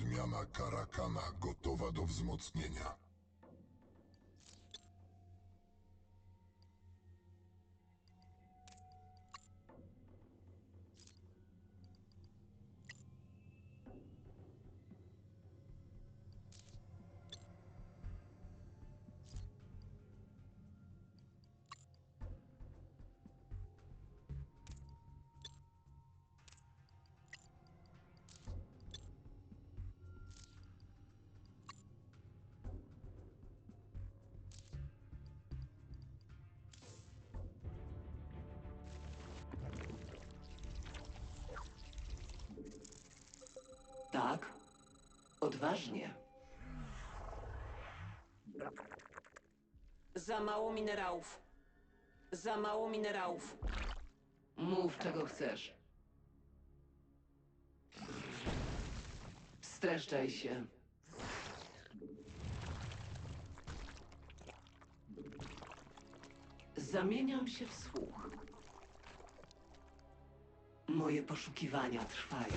odmiana Karakana gotowa do wzmocnienia. Odważnie. Za mało minerałów. Za mało minerałów. Mów, czego chcesz. Streszczaj się. Zamieniam się w słuch. Moje poszukiwania trwają.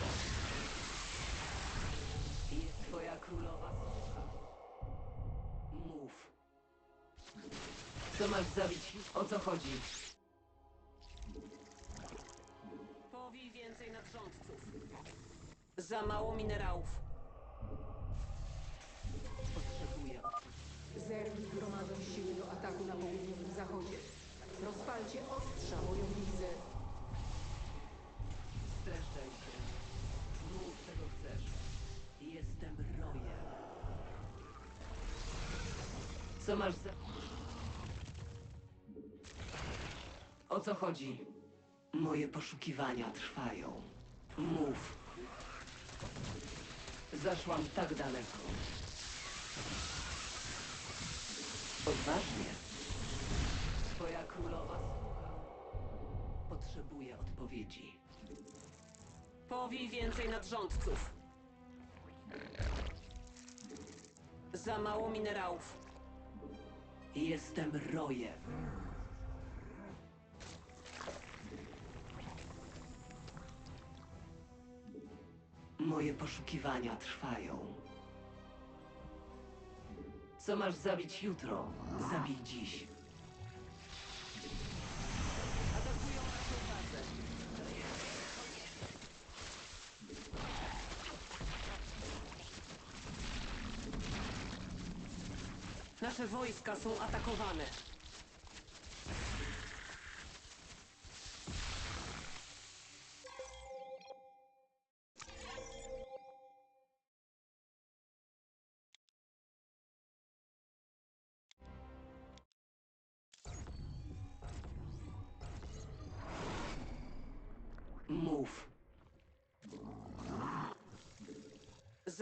Co masz zabić? O co chodzi? Powij więcej nadrządców. Za mało minerałów. Potrzebuję. Zergi gromadzą siły do ataku na południowym zachodzie. Rozpalcie ostrza wojownicy. Streszczaj się. Mów, czego chcesz. Jestem rojem. Co masz za... O co chodzi? Moje poszukiwania trwają. Mów. Zaszłam tak daleko. Odważnie. Twoja królowa słucha. Potrzebuję odpowiedzi. Powij więcej nadrządców. Za mało minerałów. Jestem rojem. Moje poszukiwania trwają. Co masz zabić jutro? Zabij dziś. Atakują naszą bazę. Nasze wojska są atakowane.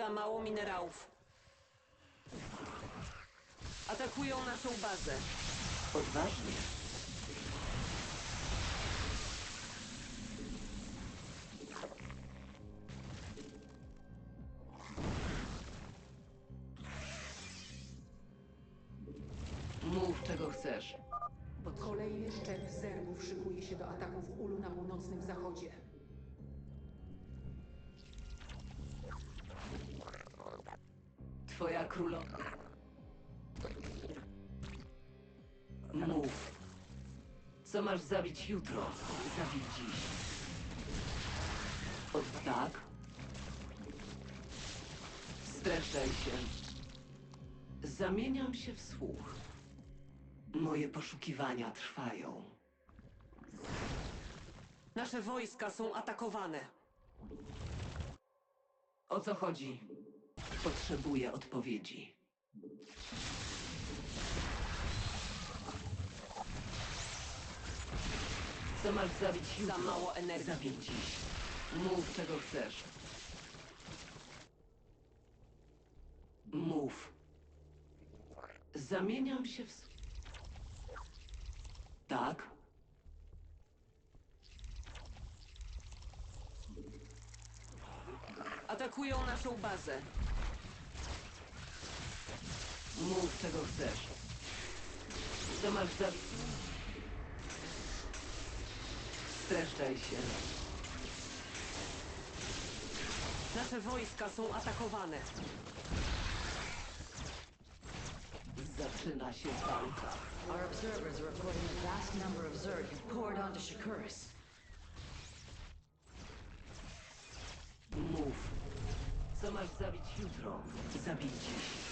Za mało minerałów. Atakują naszą bazę. Odważnie. Królowa. Mów. Co masz zabić jutro? Zabij dziś. Od tak? Streszczaj się. Zamieniam się w słuch. Moje poszukiwania trwają. Nasze wojska są atakowane. O co chodzi? Potrzebuję odpowiedzi. Co masz zabić jutro? Za mało energii. Zabij dziś. Mów, czego chcesz. Mów. Zamieniam się w... Tak? Atakują naszą bazę. Mów, czego chcesz. Co masz za... Streszczaj się. Nasze wojska są atakowane. Zaczyna się walka. Our observers are reporting a vast number of Zerg have poured onto Shakuris. Mów. Co masz zabić jutro? Zabij dziś.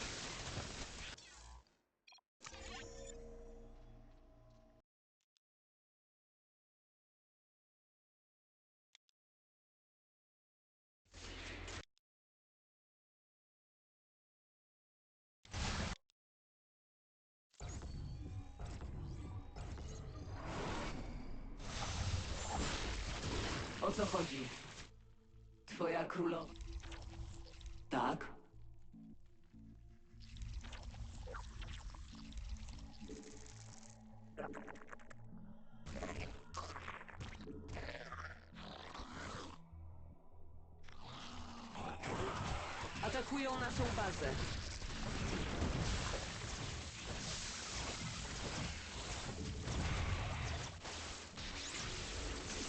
Atakują naszą bazę.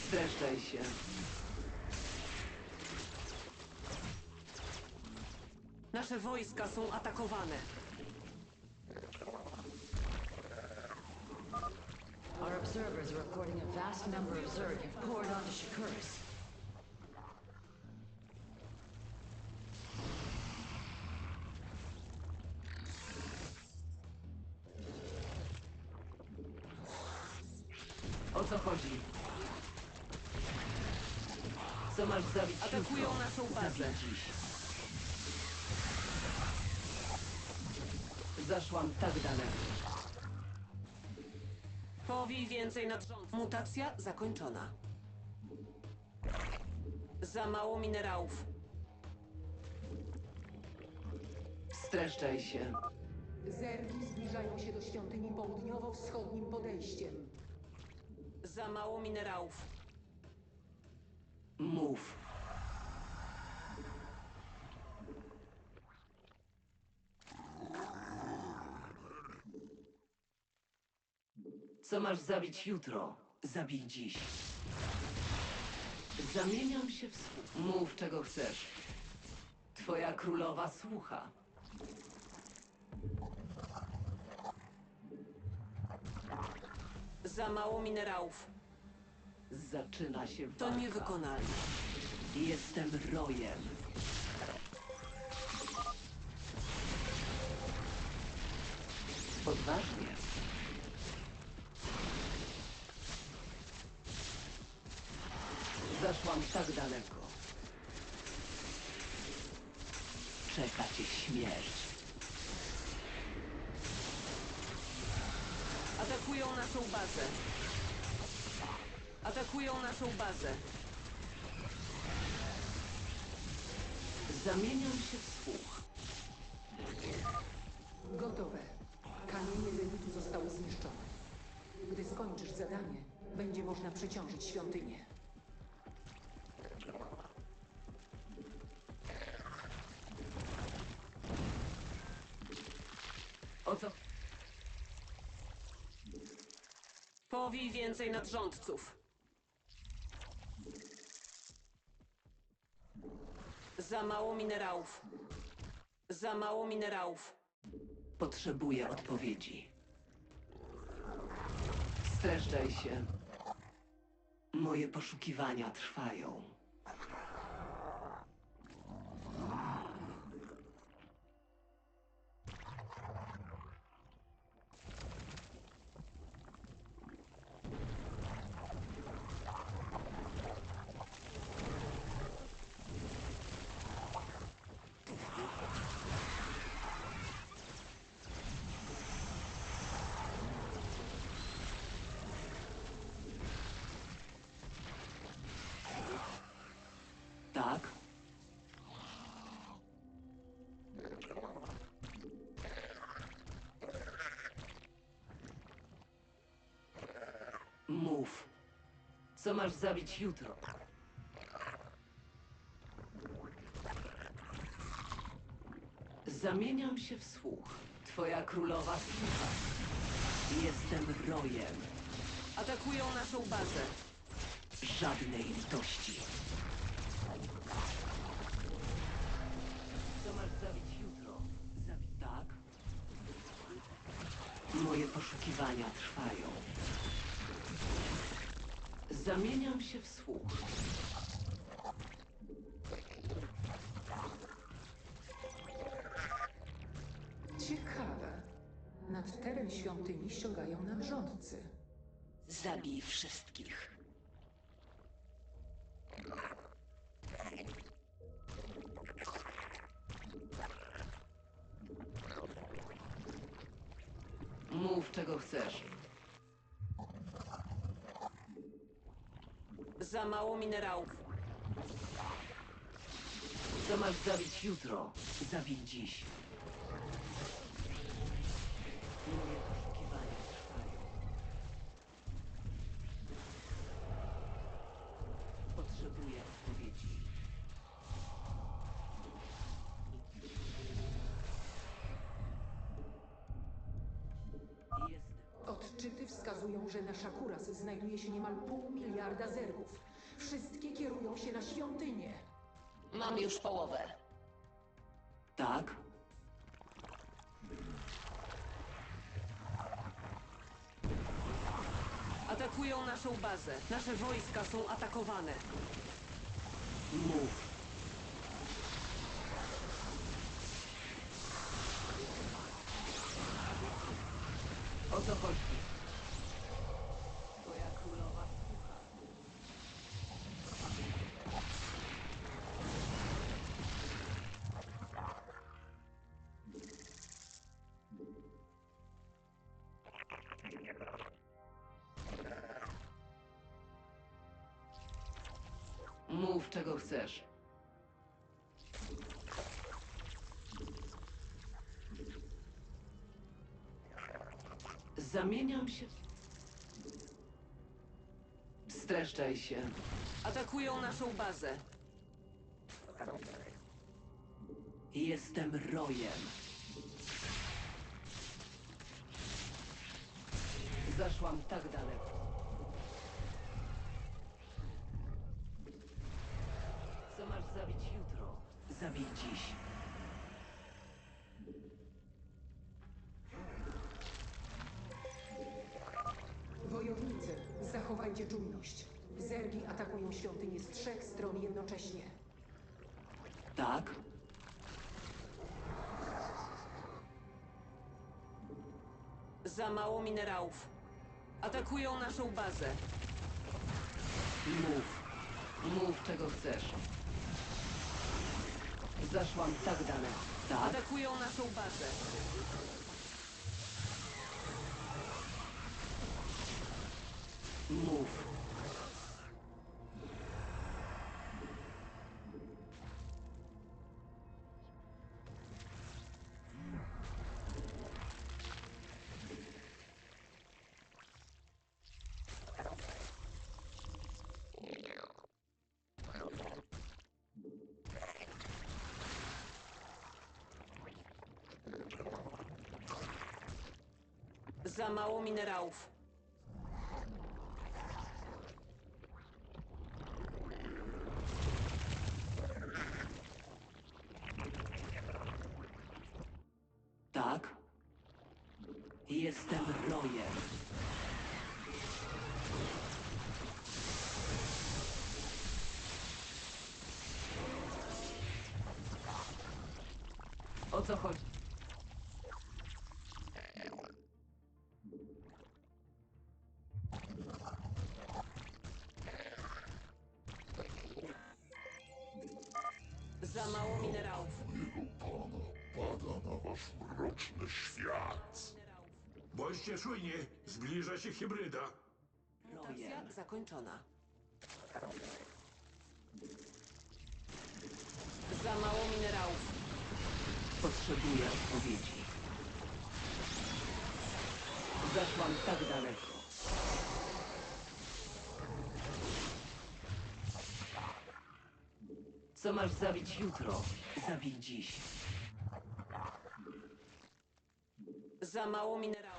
Streszczaj się. Nasze wojska są atakowane. Vast number of Zerg have poured onto Shakuris. O co chodzi? Co masz zabić Atakują jutro? naszą bazę. Zabij dziś. Zaszłam tak daleko. Powij więcej nadrządców. Mutacja zakończona. Za mało minerałów. Streszczaj się. Zergi zbliżają się do świątyni południowo-wschodnim podejściem. Za mało minerałów. Mów. Co masz zabić jutro? Zabij dziś. Zamieniam się w słuch. Mów, czego chcesz. Twoja królowa słucha. Za mało minerałów. Zaczyna się To walka. niewykonalne. Jestem rojem. Odważnie. Zaszłam tak daleko. Czeka cię śmierć. Atakują naszą bazę. Atakują naszą bazę. Zamieniam się w słuch. Gotowe. Kamienie zenitu zostały zniszczone. Gdy skończysz zadanie, będzie można przeciążyć świątynię. Co? Powij więcej nadrządców. Za mało minerałów. Za mało minerałów. Potrzebuję odpowiedzi. Streszczaj się. Moje poszukiwania trwają. Mów. Co masz zabić jutro? Zamieniam się w słuch. Twoja królowa słucha. Jestem rojem. Atakują naszą bazę. Żadnej litości. Co masz zabić jutro? Zabi tak? Moje poszukiwania trwają. Zamieniam się w słuch. Ciekawe. Nad teren świątyni ściągają nam rządcy. Zabij wszystkich. Mów, czego chcesz. Za mało minerałów. Co masz zabić jutro? Zabij dziś. Moje poszukiwania trwają. Potrzebuję odpowiedzi. Jestem. Odczyty wskazują, że na Szakuras znajduje się niemal pół miliarda zergów. Wszystkie kierują się na świątynię. Mam już połowę. Tak? Atakują naszą bazę. Nasze wojska są atakowane. Mów. Mów, czego chcesz. Zamieniam się. Streszczaj się. Atakują naszą bazę. Jestem rojem. Zaszłam tak daleko. Co masz zabić dziś. Wojownicy, zachowajcie czujność. Zergi atakują świątynię z trzech stron jednocześnie. Tak? Za mało minerałów. Atakują naszą bazę. Mów. Mów, czego chcesz. Zaszłam tak daleko. Tak? Atakują naszą bazę. Mów. Za mało minerałów. Tak? Jestem rojem. O co chodzi? Bądźcie czujni, zbliża się hybryda. Mutacja zakończona. Za mało minerałów. Potrzebuję odpowiedzi. Zaszłam tak daleko. Co masz zabić jutro? Zabij dziś. Za mało minerałów.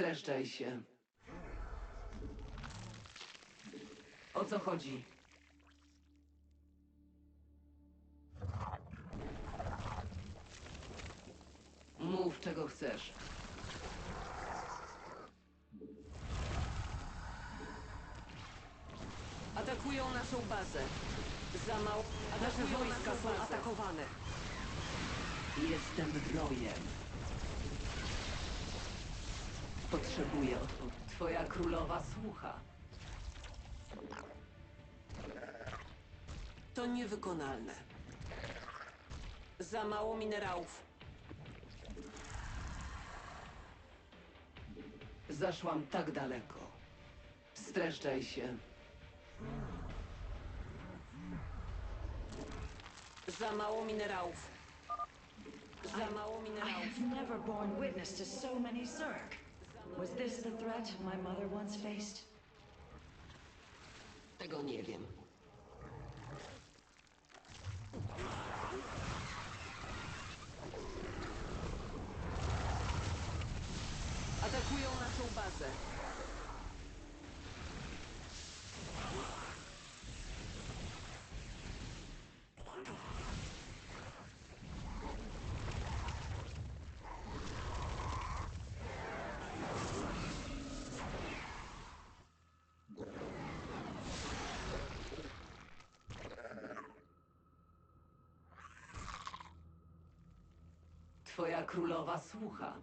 Streszczaj się. O co chodzi? Mów, czego chcesz. Atakują naszą bazę. Za mało... Nasze wojska są atakowane. Jestem rojem. Potrzebuję odpowiedzi. Twoja królowa słucha. To niewykonalne. Za mało minerałów. Zaszłam tak daleko. Streszczaj się. Za mało minerałów. Za mało I minerałów. have never borne witness to so many. Was this the threat my mother once faced? Tego nie wiem. Atakują naszą bazę. Twoja królowa słucha.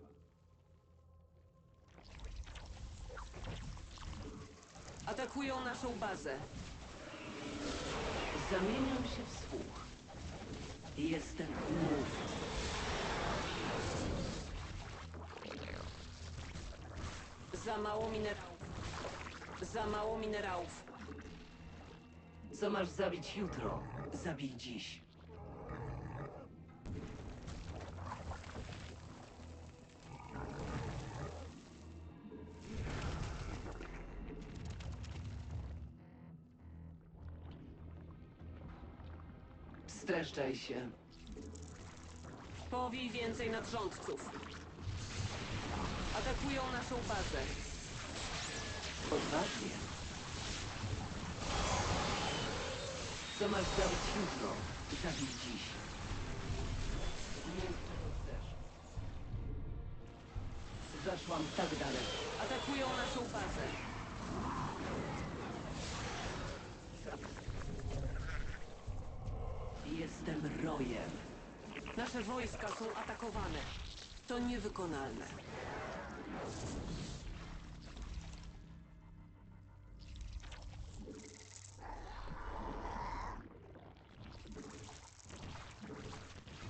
Atakują naszą bazę. Zamieniam się w słuch. Jestem mów. Za mało minerałów. Za mało minerałów. Co masz zabić jutro? Zabij dziś. Streszczaj się. Powij więcej nadrządców. Atakują naszą bazę. Odważnie. Co masz zabić jutro? Zabij dziś. Mów, czego chcesz. Zaszłam tak daleko. Atakują naszą bazę. Jestem rojem. Nasze wojska są atakowane. To niewykonalne.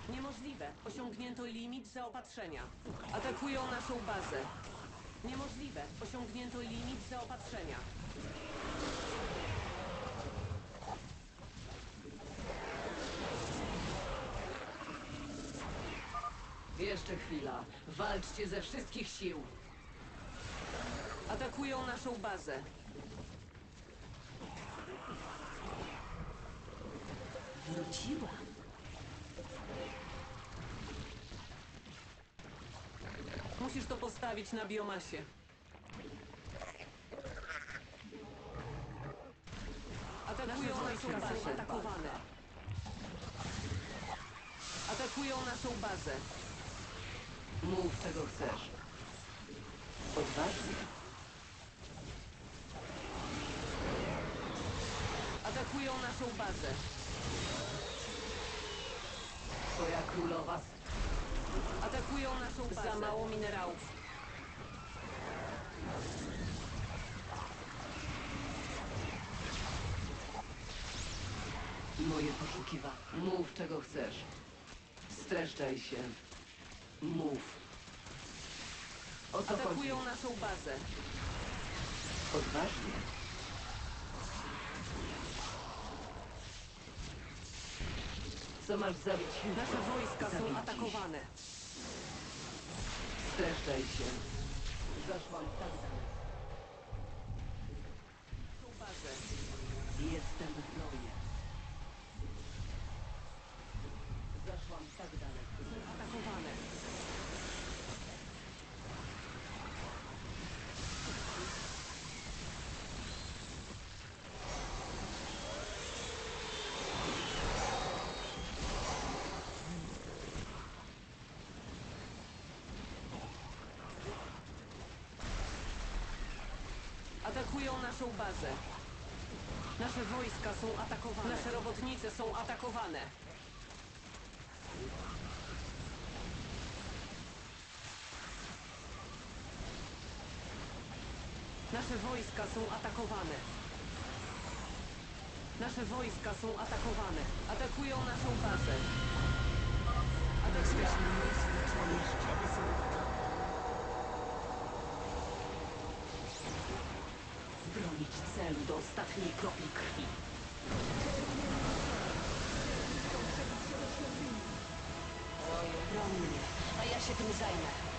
Niemożliwe. Osiągnięto limit zaopatrzenia. Atakują naszą bazę. Niemożliwe. Osiągnięto limit zaopatrzenia. Chwila. Walczcie ze wszystkich sił. Atakują naszą bazę. Wróciła. Musisz to postawić na biomasie. Atakują naszą bazę. Atakowane. Atakują naszą bazę. Mów, czego chcesz. Odważnie. Atakują naszą bazę. Twoja królowa Atakują naszą bazę. Za mało minerałów. Moje poszukiwania. Mów, czego chcesz. Streszczaj się. Mów. O co chodzi? Atakują naszą bazę. Odważnie. Co masz zabić jutro? Nasze wojska Zabij są dziś. atakowane. Streszczaj się. Zaszłam tak daleko. Naszą bazę. Jestem rojem. Zaszłam tak daleko. Atakowane. Atakują naszą bazę. Nasze wojska są atakowane. Nasze robotnice są atakowane. Nasze wojska są atakowane. Nasze wojska są atakowane. Atakują naszą bazę. Atakują. Bronić celu do ostatniej kropli krwi. Mnie, a ja się tym zajmę.